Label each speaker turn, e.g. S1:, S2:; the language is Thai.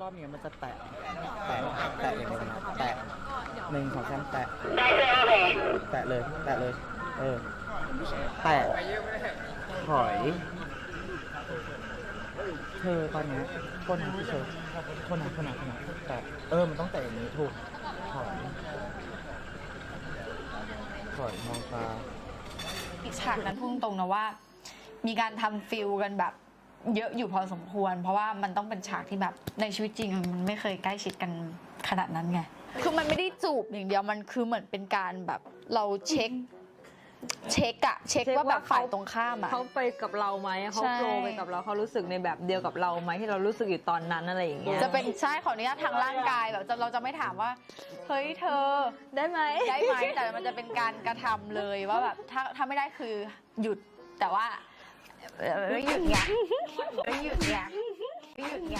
S1: รอบนี้มันจะแตะแตะแตะอย่างเดียวนะแตะหนึ่งสองสามแตะแตะเลยแตะเลย เออ แตะถอย เธอตอนเนี้ยโทษนะพี่เชอร์โทษนะโทษนะโทษนะแตะเออ มันต้องแตะอย่างนี้ถูกถอยถอยมองตา
S2: อีกฉากนั้นพูดตรงนะว่า มีการทำฟิลกันแบบ เยอะอยู่พอสมควร เพราะว่ามันต้องเป็นฉากที่แบบในชีวิตจริงมันไม่เคยใกล้ชิดกันขนาดนั้นไงคือมันไม่ได้จูบอย่างเดียวมันคือเหมือนเป็นการแบบเราเช็ค เช็คอะเช็ค
S3: เช็ค
S2: ว่าแบบ
S3: ว่าเขา
S2: ฝ่ายตรงข้ามอะ
S3: เขาไปกับเราไหมเขา
S2: ใช่
S3: โฟลว์ไปกับเราเขารู้สึกในแบบเดียวกับเราไหมที่เรารู้สึกอยู่ตอนนั้นอะไรอย่างเงี้ย
S2: จะเป็นใช่ขออนุญาตทางร่างกายแบบจะเราจะไม่ถามว่าเฮ้ยเธอ
S3: ได้ไหม
S2: ได้ไหมแต่มันจะเป็นการกระทำเลยว่าแบบถ้าถ้าไม่ได้คือหยุดแต่ว่าเออหยุดไง เออหยุดไงหยุดไง